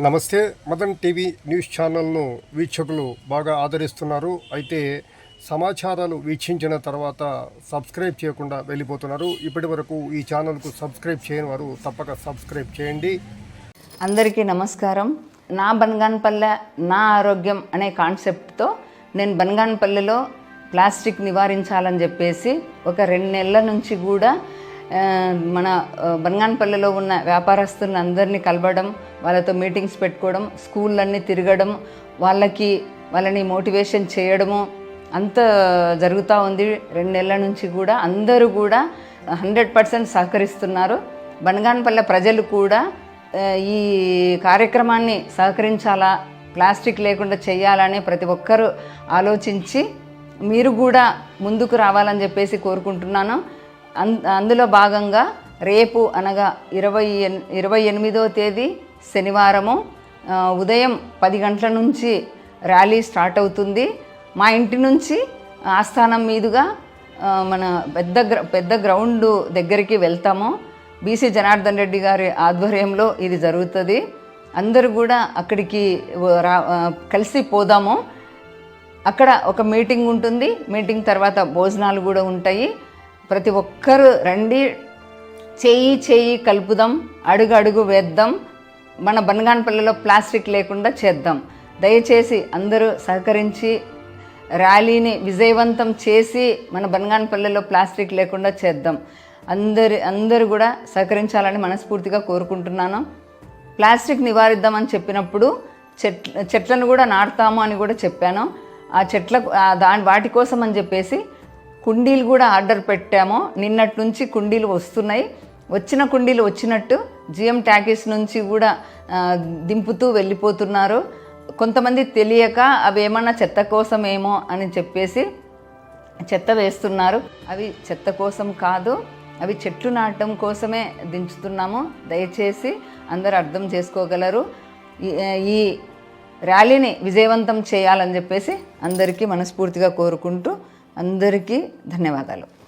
నమస్తే. Madan TV news ఛానల్ను వీక్షకులు బాగా ఆదరిస్తున్నారు. అయితే సమాచారాలు వీక్షించిన తర్వాత సబ్స్క్రైబ్ చేయకుండా వెళ్ళిపోతున్నారు. ఇప్పటి వరకు ఈ ఛానల్కు సబ్స్క్రైబ్ చేయని వారు తప్పక సబ్స్క్రైబ్ చేయండి. అందరికీ నమస్కారం. నా బనగాన్పల్లె నా ఆరోగ్యం అనే కాన్సెప్ట్తో నేను బనగాన్పల్లెలో ప్లాస్టిక్ నివారించాలని చెప్పేసి ఒక రెండు నెలల నుంచి కూడా మన ఆ, ఉన్న వ్యాపారస్తులను అందరినీ కలవడం వాళ్ళతో మీటింగ్స్ పెట్టుకోవడం స్కూళ్ళన్నీ తిరగడం వాళ్ళకి వాళ్ళని మోటివేషన్ చేయడము అంత జరుగుతూ ఉంది. రెండు నెలల నుంచి కూడా అందరూ కూడా హండ్రెడ్ పర్సెంట్ సహకరిస్తున్నారు. బనగానపల్లె ప్రజలు కూడా ఈ కార్యక్రమాన్ని సహకరించాలా ప్లాస్టిక్ లేకుండా చేయాలని ప్రతి ఒక్కరూ ఆలోచించి మీరు కూడా ముందుకు రావాలని చెప్పేసి కోరుకుంటున్నాను. అందులో భాగంగా రేపు అనగా ఇరవై ఎన్ ఇరవై ఎనిమిదో తేదీ శనివారము ఉదయం పది గంటల నుంచి ర్యాలీ స్టార్ట్ అవుతుంది. మా ఇంటి నుంచి ఆస్థానం మీదుగా మన పెద్ద గ్ర పెద్ద గ్రౌండ్ దగ్గరికి వెళ్తాము. బీసీ జనార్దన్ రెడ్డి గారి ఆధ్వర్యంలో ఇది జరుగుతుంది. అందరూ కూడా అక్కడికి రా కలిసి పోదాము. అక్కడ ఒక మీటింగ్ ఉంటుంది. మీటింగ్ తర్వాత భోజనాలు కూడా ఉంటాయి. ప్రతి ఒక్కరు రండి. చేయి చేయి కలుపుదాం అడుగు అడుగు వేద్దాం. మన బనగానపల్లిలో ప్లాస్టిక్ లేకుండా చేద్దాం. దయచేసి అందరూ సహకరించి ర్యాలీని విజయవంతం చేసి మన బనగానపల్లిలో ప్లాస్టిక్ లేకుండా చేద్దాం. అందరి అందరూ కూడా సహకరించాలని మనస్ఫూర్తిగా కోరుకుంటున్నాను. ప్లాస్టిక్ నివారిద్దామని చెప్పినప్పుడు చెట్ చెట్లను కూడా నాటుతాము అని కూడా చెప్పాను. ఆ చెట్లకు దాని వాటి కోసం అని చెప్పేసి కుండీలు కూడా ఆర్డర్ పెట్టాము. నిన్నటి నుంచి కుండీలు వస్తున్నాయి. వచ్చిన కుండీలు వచ్చినట్టు జిఎం ట్యాకీస్ నుంచి కూడా దింపుతూ వెళ్ళిపోతున్నారు. కొంతమంది తెలియక అవి ఏమన్నా చెత్త కోసమేమో అని చెప్పేసి చెత్త వేస్తున్నారు. అవి చెత్త కోసం కాదు అవి చెట్లు నాటడం కోసమే దించుతున్నాము. దయచేసి అందరూ అర్థం చేసుకోగలరు. ఈ ర్యాలీని విజయవంతం చేయాలని చెప్పేసి అందరికీ మనస్ఫూర్తిగా కోరుకుంటూ అందరికీ ధన్యవాదాలు.